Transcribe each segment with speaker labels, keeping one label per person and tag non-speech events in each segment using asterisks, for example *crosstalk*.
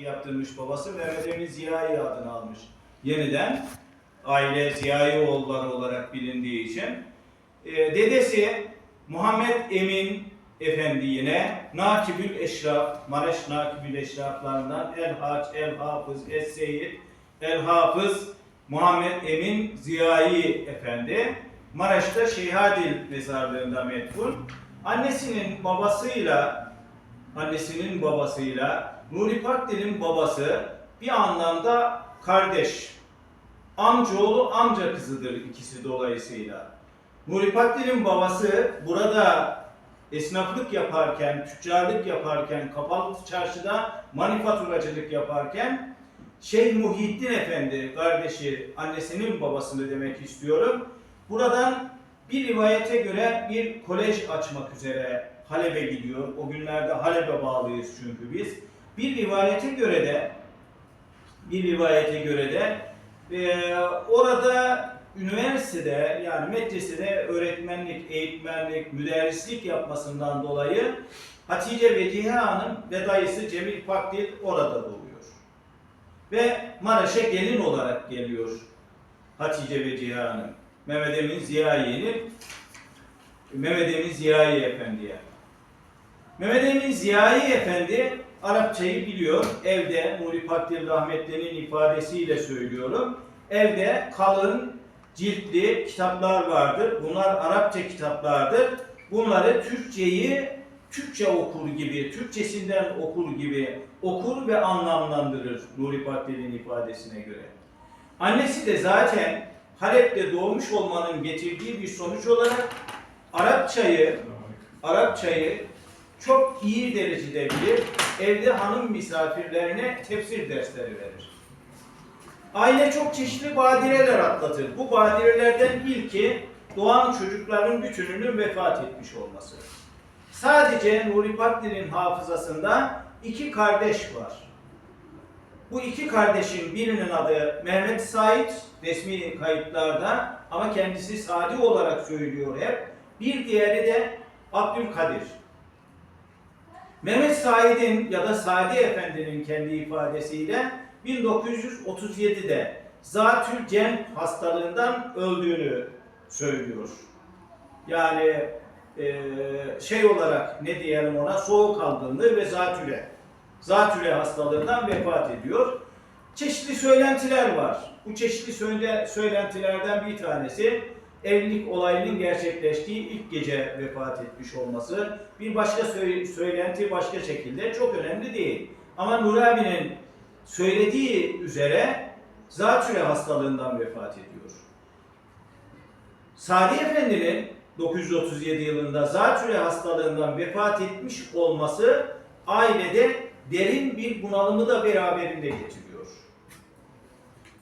Speaker 1: yaptırmış babası Mehmet Emin Ziyahi adını almış. Yeniden aile Ziyahi oğulları olarak bilindiği için. Ee, dedesi Muhammed Emin Efendi yine Nakibül Eşraf, Maraş Nakibül Eşraflarından El Hac, El Hafız, Es Seyyid, El Hafız Muhammed Emin Ziyahi Efendi. Maraş'ta Şeyhadil mezarlığında metfun. Annesinin babasıyla annesinin babasıyla Nuri Pakdil'in babası bir anlamda kardeş. Amcaoğlu amca kızıdır ikisi dolayısıyla. Nuri Pakdil'in babası burada esnaflık yaparken, tüccarlık yaparken, kapalı çarşıda manifaturacılık yaparken Şeyh Muhyiddin Efendi kardeşi, annesinin babasını demek istiyorum. Buradan bir rivayete göre bir kolej açmak üzere Halep'e gidiyor. O günlerde Halep'e bağlıyız çünkü biz. Bir rivayete göre de bir rivayete göre de e, orada üniversitede yani medresede öğretmenlik, eğitmenlik, müderrislik yapmasından dolayı Hatice Vecihe Hanım ve dayısı Cemil Pakdil orada doğuyor. Ve Maraş'a gelin olarak geliyor Hatice Vecihe Hanım. Mehmet Emin Ziyahi'nin Mehmet Emin Ziyahi Efendi'ye. Mehmet Emin Ziyahi Efendi Arapçayı biliyor. Evde Nuri Pakdil Rahmetli'nin ifadesiyle söylüyorum. Evde kalın ciltli kitaplar vardır. Bunlar Arapça kitaplardır. Bunları Türkçeyi Türkçe okur gibi, Türkçesinden okur gibi okur ve anlamlandırır Nuri Pakdil'in ifadesine göre. Annesi de zaten Halep'te doğmuş olmanın getirdiği bir sonuç olarak Arapçayı Arapçayı çok iyi derecede bilir. Evde hanım misafirlerine tefsir dersleri verir. Aile çok çeşitli badireler atlatır. Bu badirelerden ilki doğan çocukların bütününün vefat etmiş olması. Sadece Nuri Pakdil'in hafızasında iki kardeş var. Bu iki kardeşin birinin adı Mehmet Said resmi kayıtlarda ama kendisi Sadi olarak söylüyor hep. Bir diğeri de Abdülkadir. Mehmet Said'in ya da Sadi Efendi'nin kendi ifadesiyle 1937'de zatül cen hastalığından öldüğünü söylüyor. Yani e, şey olarak ne diyelim ona soğuk algınlığı ve zatüre. Zatüre hastalığından vefat ediyor. Çeşitli söylentiler var. Bu çeşitli söyle, söylentilerden bir tanesi evlilik olayının gerçekleştiği ilk gece vefat etmiş olması. Bir başka sö- söylenti başka şekilde çok önemli değil. Ama Nur abinin söylediği üzere zatüre hastalığından vefat ediyor. Sadi Efendi'nin 937 yılında zatüre hastalığından vefat etmiş olması ailede derin bir bunalımı da beraberinde getiriyor.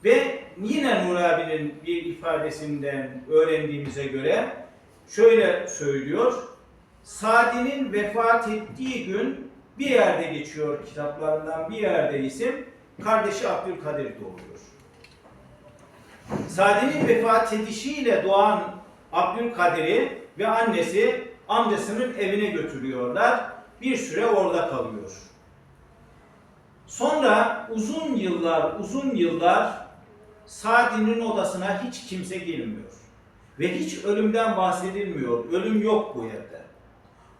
Speaker 1: Ve yine Nur abinin bir ifadesinden öğrendiğimize göre şöyle söylüyor. Sadi'nin vefat ettiği gün bir yerde geçiyor kitaplarından bir yerde isim. Kardeşi Abdülkadir doğuyor. Sadi'nin vefat edişiyle doğan Abdülkadir'i ve annesi amcasının evine götürüyorlar. Bir süre orada kalıyor. Sonra uzun yıllar, uzun yıllar Sadi'nin odasına hiç kimse girmiyor. Ve hiç ölümden bahsedilmiyor. Ölüm yok bu evde.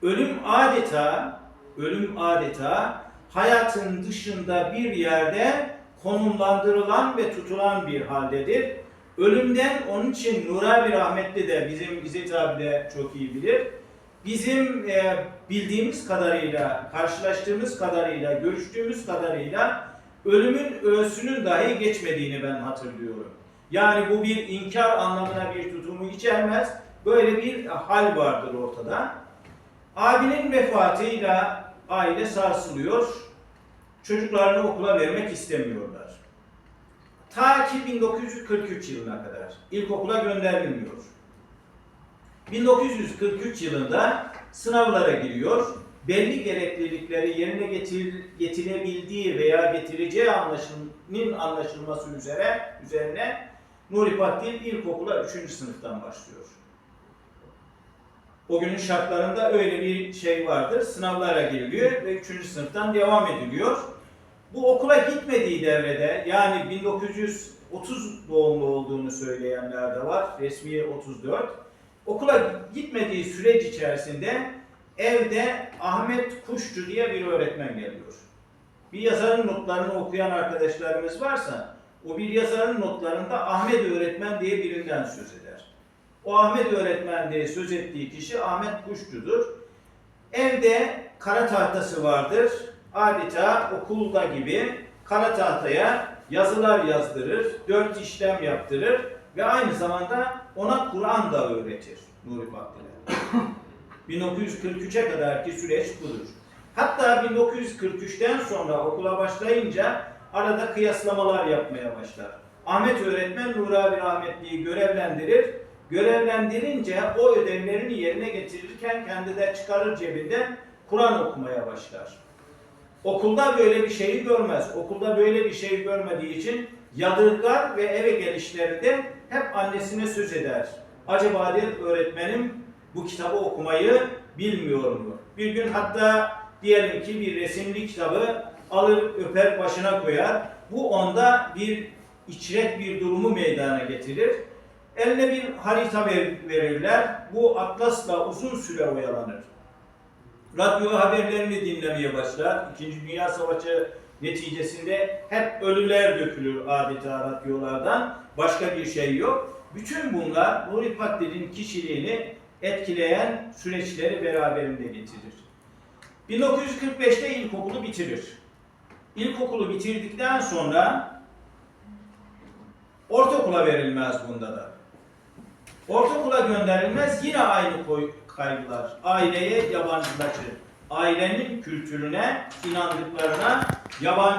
Speaker 1: Ölüm adeta, ölüm adeta hayatın dışında bir yerde konumlandırılan ve tutulan bir haldedir. Ölümden onun için Nurabi Rahmetli de bizim İzzet abi de çok iyi bilir. Bizim e, bildiğimiz kadarıyla, karşılaştığımız kadarıyla, görüştüğümüz kadarıyla ölümün öğsünün dahi geçmediğini ben hatırlıyorum. Yani bu bir inkar anlamına bir tutumu içermez. Böyle bir hal vardır ortada. Abinin vefatıyla aile sarsılıyor. Çocuklarını okula vermek istemiyorlar. Ta ki 1943 yılına kadar ilkokula gönderilmiyor. 1943 yılında sınavlara giriyor. Belli gereklilikleri yerine getir, getirebildiği veya getireceği anlaşılının anlaşılması üzere üzerine Nuri Pakdil ilkokula 3. sınıftan başlıyor. O günün şartlarında öyle bir şey vardır. Sınavlara giriliyor ve 3. sınıftan devam ediliyor. Bu okula gitmediği devrede yani 1930 doğumlu olduğunu söyleyenler de var. Resmi 34. Okula gitmediği süreç içerisinde evde Ahmet Kuşçu diye bir öğretmen geliyor. Bir yazarın notlarını okuyan arkadaşlarımız varsa o bir yazarın notlarında Ahmet öğretmen diye birinden söz eder. O Ahmet öğretmen diye söz ettiği kişi Ahmet Kuşçu'dur. Evde kara tahtası vardır. Adeta okulda gibi kara tahtaya yazılar yazdırır, dört işlem yaptırır ve aynı zamanda ona Kur'an da öğretir Nuri Pakdile. *laughs* 1943'e kadarki süreç budur. Hatta 1943'ten sonra okula başlayınca arada kıyaslamalar yapmaya başlar. Ahmet öğretmen Nuri abi rahmetliyi görevlendirir. Görevlendirince o ödevlerini yerine getirirken kendi de çıkarır cebinden Kur'an okumaya başlar. Okulda böyle bir şeyi görmez. Okulda böyle bir şey görmediği için yadırgar ve eve gelişlerinde hep annesine söz eder. Acaba der öğretmenim bu kitabı okumayı bilmiyor mu? Bir gün hatta diyelim ki bir resimli kitabı alır öper başına koyar. Bu onda bir içret bir durumu meydana getirir. Eline bir harita ver- verirler. Bu atlasla uzun süre oyalanır. Radyo haberlerini dinlemeye başlar. İkinci Dünya Savaşı neticesinde hep ölüler dökülür adeta radyolardan. Başka bir şey yok. Bütün bunlar Nuri Pakdil'in kişiliğini etkileyen süreçleri beraberinde getirir. 1945'te ilkokulu bitirir. İlkokulu bitirdikten sonra ortaokula verilmez bunda da. Ortaokula gönderilmez yine aynı kaygılar. Aileye yabancılaşır. Ailenin kültürüne, inandıklarına yabancı